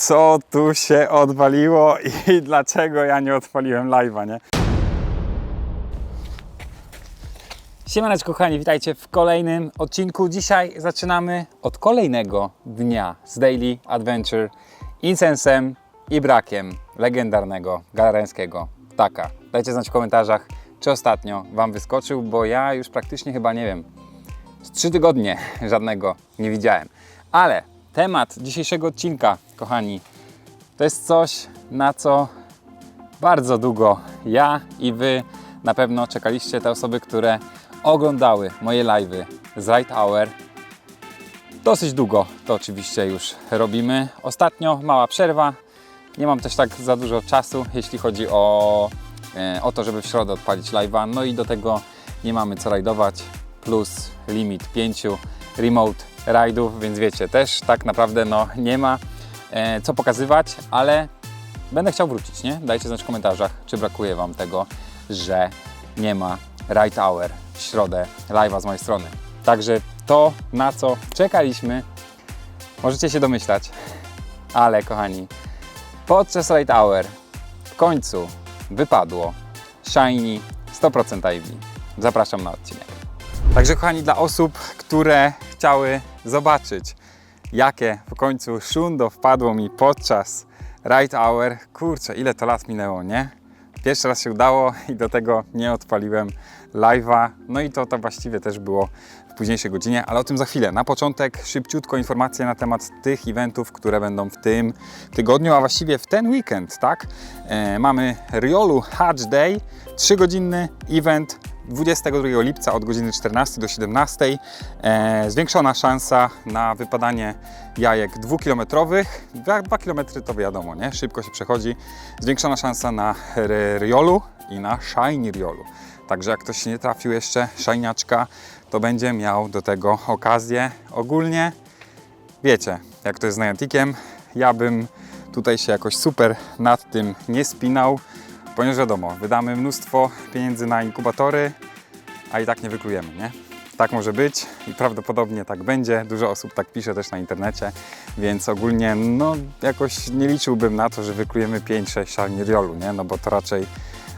co tu się odwaliło i dlaczego ja nie odpaliłem live'a, nie? Siemaneczko kochani, witajcie w kolejnym odcinku. Dzisiaj zaczynamy od kolejnego dnia z Daily Adventure Incensem i brakiem legendarnego galareńskiego ptaka. Dajcie znać w komentarzach, czy ostatnio Wam wyskoczył, bo ja już praktycznie chyba nie wiem, z trzy tygodnie żadnego nie widziałem. Ale temat dzisiejszego odcinka, kochani, to jest coś, na co bardzo długo ja i Wy na pewno czekaliście, te osoby, które oglądały moje live'y z Right Hour. Dosyć długo to oczywiście już robimy. Ostatnio mała przerwa. Nie mam też tak za dużo czasu, jeśli chodzi o, e, o to, żeby w środę odpalić live'a. No i do tego nie mamy co rajdować, plus limit 5 remote rajdów, więc wiecie, też tak naprawdę no, nie ma e, co pokazywać, ale będę chciał wrócić, nie? Dajcie znać w komentarzach, czy brakuje Wam tego, że nie ma Right Hour w środę live'a z mojej strony. Także to, na co czekaliśmy, możecie się domyślać, ale kochani, podczas Right Hour w końcu wypadło Shiny 100% Ivy. Zapraszam na odcinek. Także kochani, dla osób, które chciały zobaczyć, jakie w końcu szundo wpadło mi podczas Right Hour, kurczę, ile to lat minęło, nie? Pierwszy raz się udało i do tego nie odpaliłem live'a. No i to, to właściwie też było w późniejszej godzinie, ale o tym za chwilę. Na początek szybciutko informacje na temat tych eventów, które będą w tym tygodniu, a właściwie w ten weekend, tak? E, mamy Riolu Hatch Day, 3-godzinny event 22 lipca od godziny 14 do 17. E, zwiększona szansa na wypadanie jajek dwukilometrowych. 2 km to wiadomo, nie? Szybko się przechodzi. Zwiększona szansa na Riolu i na Shiny Riolu. Także jak ktoś nie trafił jeszcze szajniaczka, to będzie miał do tego okazję. Ogólnie wiecie, jak to jest z Nianticiem, ja bym tutaj się jakoś super nad tym nie spinał, ponieważ wiadomo, wydamy mnóstwo pieniędzy na inkubatory, a i tak nie wyklujemy, nie? Tak może być i prawdopodobnie tak będzie. Dużo osób tak pisze też na internecie, więc ogólnie no jakoś nie liczyłbym na to, że wyklujemy 5-6 szalni riolu, nie? No bo to raczej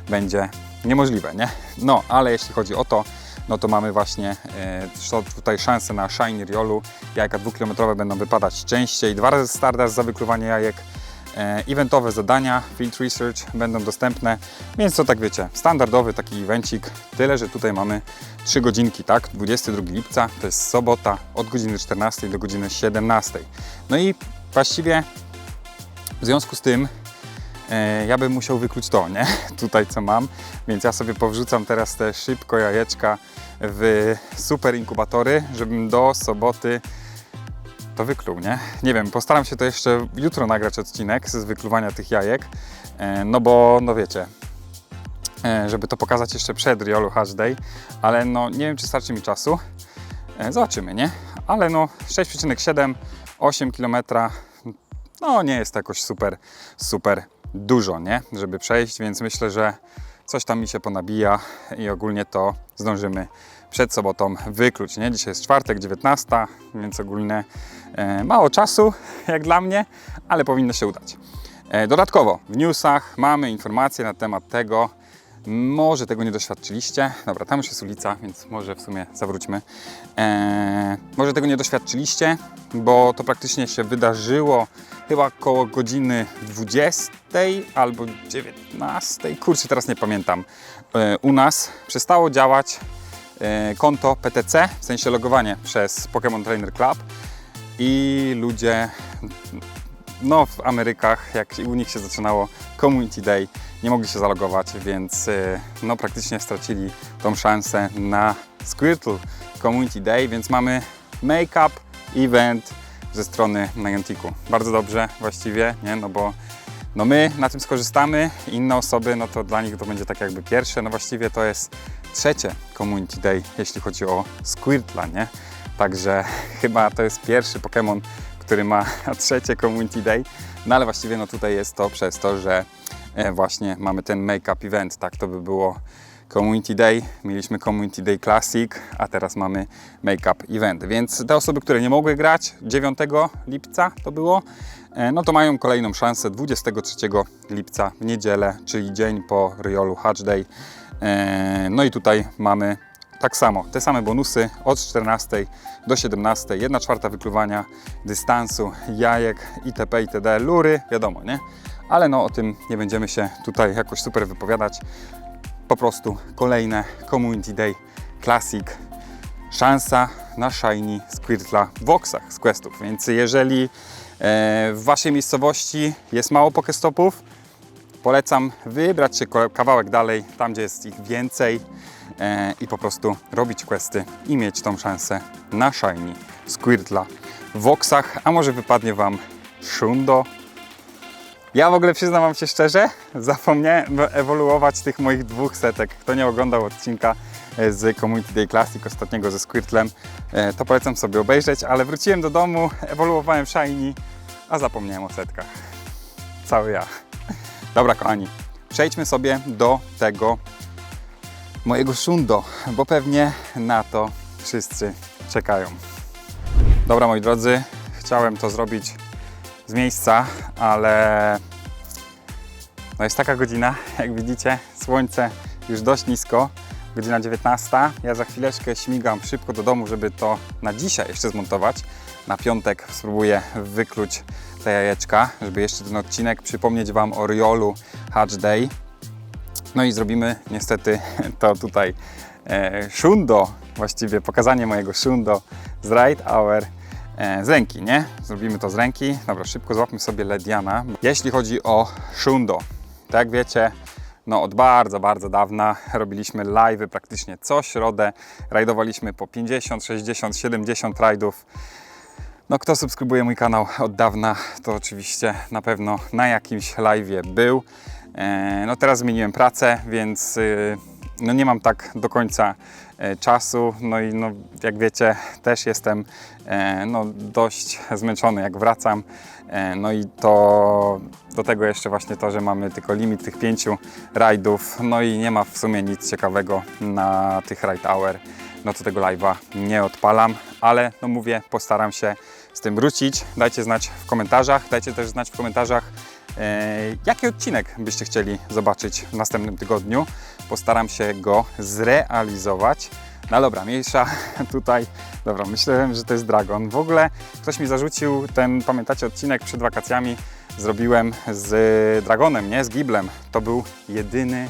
będzie niemożliwe, nie? No, ale jeśli chodzi o to, no to mamy właśnie e, tutaj szansę na Shiny Riolu. Jajka dwukilometrowe będą wypadać częściej. Dwa razy Stardust za wykluwanie jajek. E, eventowe zadania, Field Research będą dostępne, więc to tak wiecie, standardowy taki evencik, tyle, że tutaj mamy 3 godzinki, tak, 22 lipca, to jest sobota, od godziny 14 do godziny 17. No i właściwie w związku z tym e, ja bym musiał wykluć to, nie? Tutaj co mam, więc ja sobie powrzucam teraz te szybko jajeczka w super inkubatory, żebym do soboty to wykluł, nie? Nie wiem, postaram się to jeszcze jutro nagrać odcinek z wykluwania tych jajek, e, no bo, no wiecie, e, żeby to pokazać jeszcze przed Riolu Hash Day, ale no nie wiem, czy starczy mi czasu. E, Zobaczymy, nie? Ale no 6,7, 8 km, no nie jest to jakoś super, super dużo, nie? Żeby przejść, więc myślę, że coś tam mi się ponabija i ogólnie to zdążymy przed sobotą wykluć, nie? Dzisiaj jest czwartek, 19, więc ogólnie e, mało czasu, jak dla mnie, ale powinno się udać. E, dodatkowo w newsach mamy informacje na temat tego, może tego nie doświadczyliście. Dobra, tam już jest ulica, więc może w sumie zawróćmy. Eee, może tego nie doświadczyliście, bo to praktycznie się wydarzyło chyba koło godziny 20 albo 19. Kurczę, teraz nie pamiętam. E, u nas przestało działać e, konto PTC, w sensie logowanie przez Pokémon Trainer Club i ludzie no w Amerykach, jak u nich się zaczynało Community Day, nie mogli się zalogować, więc y, no praktycznie stracili tą szansę na Squirtle Community Day, więc mamy make-up event ze strony Nianticu. Bardzo dobrze właściwie, nie? No bo no my na tym skorzystamy, inne osoby, no to dla nich to będzie tak jakby pierwsze, no właściwie to jest trzecie Community Day, jeśli chodzi o Squirtla, nie? Także chyba to jest pierwszy Pokémon, który ma trzecie Community Day, no ale właściwie no tutaj jest to przez to, że e, właśnie mamy ten make-up event, tak to by było Community Day, mieliśmy Community Day Classic, a teraz mamy Makeup Event. Więc te osoby, które nie mogły grać 9 lipca to było, e, no to mają kolejną szansę 23 lipca w niedzielę, czyli dzień po Riolu Hatch Day. E, No i tutaj mamy tak samo, te same bonusy od 14 do 17, 1 czwarta wykluwania dystansu, jajek itp. itd. Lury, wiadomo, nie? Ale no o tym nie będziemy się tutaj jakoś super wypowiadać. Po prostu kolejne Community Day Classic. Szansa na Shiny Squirtla w Voxach z questów. Więc jeżeli e, w Waszej miejscowości jest mało pokestopów, polecam wybrać się kawałek dalej, tam gdzie jest ich więcej e, i po prostu robić questy i mieć tą szansę na Shiny Squirtla w Voxach, a może wypadnie Wam Shundo. Ja w ogóle przyznam Wam się szczerze, zapomniałem ewoluować tych moich dwóch setek. Kto nie oglądał odcinka e, z Community Day Classic ostatniego ze Squirtlem, e, to polecam sobie obejrzeć, ale wróciłem do domu, ewoluowałem Shiny, a zapomniałem o setkach. Cały ja. Dobra, kochani, przejdźmy sobie do tego mojego shundo, bo pewnie na to wszyscy czekają. Dobra, moi drodzy, chciałem to zrobić z miejsca, ale no jest taka godzina, jak widzicie, słońce już dość nisko, godzina 19. Ja za chwileczkę śmigam szybko do domu, żeby to na dzisiaj jeszcze zmontować. Na piątek spróbuję wykluć te jajeczka, żeby jeszcze ten odcinek przypomnieć Wam o Riolu Hatch Day. No i zrobimy niestety to tutaj e, shundo, właściwie pokazanie mojego shundo z Ride Hour e, z ręki, nie? Zrobimy to z ręki. Dobra, szybko złapmy sobie Lediana. Jeśli chodzi o shundo, tak wiecie, no od bardzo, bardzo dawna robiliśmy live'y praktycznie co środę. Rajdowaliśmy po 50, 60, 70 rajdów. No kto subskrybuje mój kanał od dawna, to oczywiście na pewno na jakimś live'ie był. E, No teraz zmieniłem pracę, więc y, no nie mam tak do końca e, czasu. No i no, jak wiecie, też jestem e, no, dość zmęczony jak wracam. No i to do tego jeszcze właśnie to, że mamy tylko limit tych pięciu rajdów. No i nie ma w sumie nic ciekawego na tych ride hour. No to tego live'a nie odpalam, ale no mówię, postaram się z tym wrócić. Dajcie znać w komentarzach, dajcie też znać w komentarzach, e, jaki odcinek byście chcieli zobaczyć w następnym tygodniu. Postaram się go zrealizować. No dobra, mniejsza tutaj. Dobra, myślałem, że to jest Dragon. W ogóle ktoś mi zarzucił ten, pamiętacie odcinek przed wakacjami? Zrobiłem z Dragonem, nie? Z Giblem. To był jedyny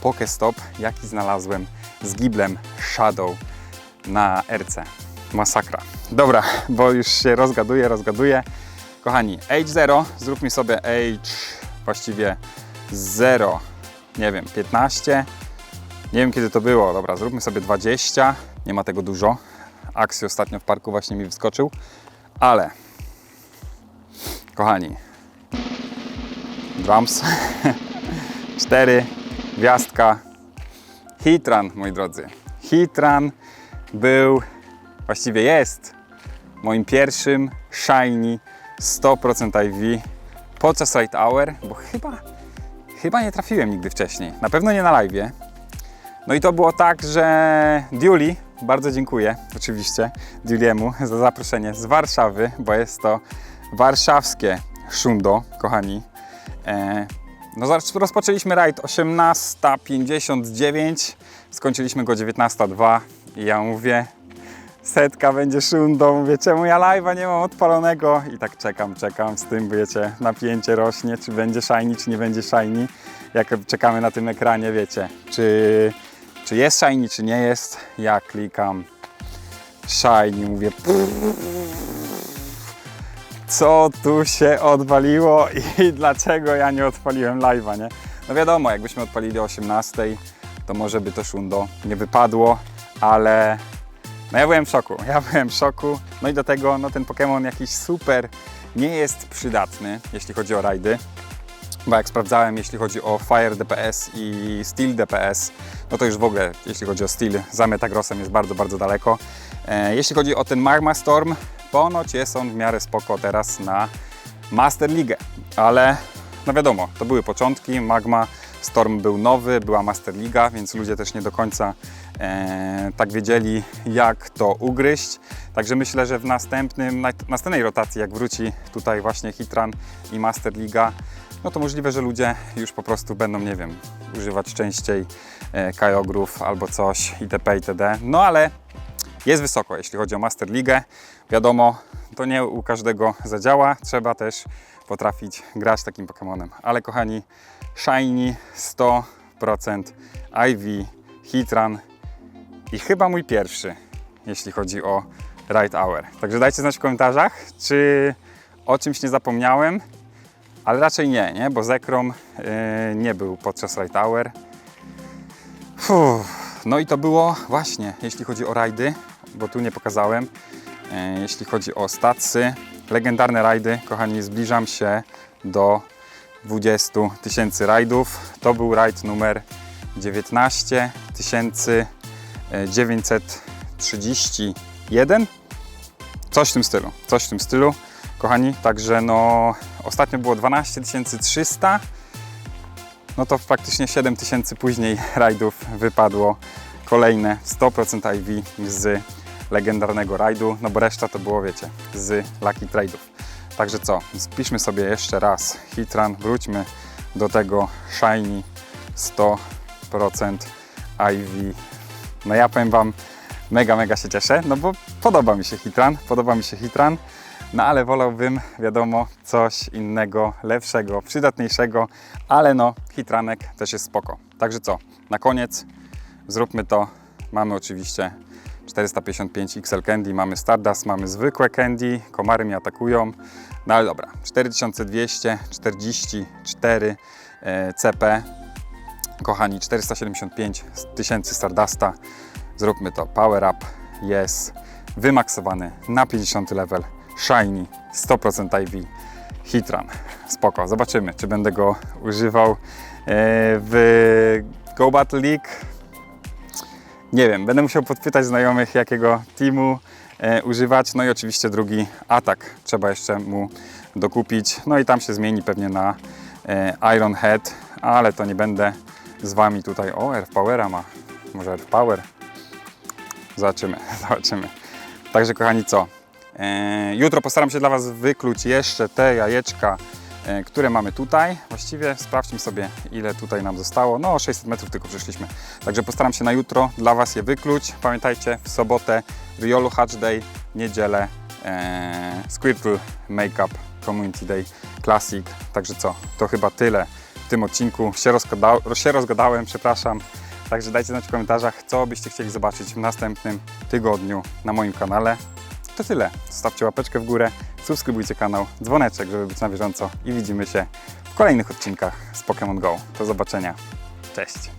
Pokestop, jaki znalazłem z Giblem Shadow na RC. Masakra. Dobra, bo już się rozgaduję, rozgaduję. Kochani, Age 0, zróbmy sobie Age właściwie 0, nie wiem, 15. Nie wiem kiedy to było, dobra, zróbmy sobie 20. Nie ma tego dużo. Axi ostatnio w parku właśnie mi wyskoczył, ale kochani, drums 4, gwiazdka, Hitran, moi drodzy. Hitran był, właściwie jest moim pierwszym shiny 100% IV podczas Ride Hour, bo chyba, chyba nie trafiłem nigdy wcześniej. Na pewno nie na live. No i to było tak, że Diuli, bardzo dziękuję oczywiście Diuliemu za zaproszenie z Warszawy, bo jest to warszawskie szundo, kochani. E, no rozpoczęliśmy rajd 18.59, skończyliśmy go 19.02 i ja mówię, setka będzie szundo, mówię, czemu ja live'a nie mam odpalonego? I tak czekam, czekam z tym, wiecie, napięcie rośnie, czy będzie shiny, czy nie będzie shiny, jak czekamy na tym ekranie, wiecie, czy, czy jest shiny, czy nie jest, ja klikam shiny, mówię, co tu się odwaliło i dlaczego ja nie odpaliłem live'a, nie? No wiadomo, jakbyśmy odpalili o 18, to może by to szundo nie wypadło, ale no ja byłem w szoku, ja byłem w szoku. No i do tego no ten Pokémon jakiś super nie jest przydatny, jeśli chodzi o rajdy. Bo jak sprawdzałem, jeśli chodzi o Fire DPS i Steel DPS, no to już w ogóle, jeśli chodzi o Steel, za Metagrossem jest bardzo, bardzo daleko. E, jeśli chodzi o ten Magma Storm, ponoć jest on w miarę spoko teraz na Master League, ale no wiadomo, to były początki, Magma Storm był nowy, była Master Liga, więc ludzie też nie do końca e, tak wiedzieli, jak to ugryźć. Także myślę, że w następnym, na, następnej rotacji, jak wróci tutaj właśnie Hitran i Master Liga, no to możliwe, że ludzie już po prostu będą, nie wiem, używać częściej e, kajogrów albo coś itp. itd. No ale jest wysoko, jeśli chodzi o Master Ligę. Wiadomo, to nie u każdego zadziała, trzeba też potrafić grać takim Pokémonem. Ale kochani, Shiny 100% IV Hitran i chyba mój pierwszy, jeśli chodzi o Ride Hour. Także dajcie znać w komentarzach, czy o czymś nie zapomniałem, ale raczej nie, nie? bo Zekrom yy, nie był podczas Ride Hour. Fuh. No i to było właśnie, jeśli chodzi o rajdy, bo tu nie pokazałem. E, Jeśli chodzi o statsy, legendarne rajdy, kochani, zbliżam się do 20 tysięcy rajdów. To był rajd numer 19 931. Coś w tym stylu, coś w tym stylu, kochani. Także no, ostatnio było 12 300 no to praktycznie 7 tysięcy później rajdów wypadło kolejne 100% IV z legendarnego rajdu, no bo reszta to było, wiecie, z Lucky Trade'ów. Także co, spiszmy sobie jeszcze raz Hitran, wróćmy do tego Shiny 100% IV. No ja powiem Wam, mega, mega się cieszę, no bo podoba mi się Hitran, podoba mi się Hitran, no ale wolałbym, wiadomo, coś innego, lepszego, przydatniejszego, ale no, Hitranek też jest spoko. Także co, na koniec zróbmy to. Mamy oczywiście 455 XL Candy, mamy Stardust, mamy zwykłe Candy, komary mnie atakują, no ale dobra, 4244 e, CP, kochani, 475 tysięcy Stardusta, zróbmy to, Power Up jest wymaksowany na 50 level, Shiny, 100% IV, Hitran, spoko, zobaczymy, czy będę go używał e, w Go Battle League, nie wiem, będę musiał podpytać znajomych, jakiego teamu e, używać. No i oczywiście drugi atak trzeba jeszcze mu dokupić. No i tam się zmieni pewnie na e, Iron Head, ale to nie będę z Wami tutaj. O, Earth Powera ma. Może Earth Power? Zobaczymy, zobaczymy. Także kochani, co? E, jutro postaram się dla Was wykluć jeszcze te jajeczka, które mamy tutaj. Właściwie sprawdźmy sobie, ile tutaj nam zostało. No, 600 metrów tylko przeszliśmy. Także postaram się na jutro dla Was je wykluć. Pamiętajcie, w sobotę Riolu Hatch Day, niedzielę e, Squirtle Makeup Community Day Classic. Także co, to chyba tyle w tym odcinku. Się, rozgoda- się rozgadałem, przepraszam. Także dajcie znać w komentarzach, co byście chcieli zobaczyć w następnym tygodniu na moim kanale. To tyle. Zostawcie łapeczkę w górę, subskrybujcie kanał, dzwoneczek, żeby być na bieżąco i widzimy się w kolejnych odcinkach z Pokémon Go. Do zobaczenia. Cześć!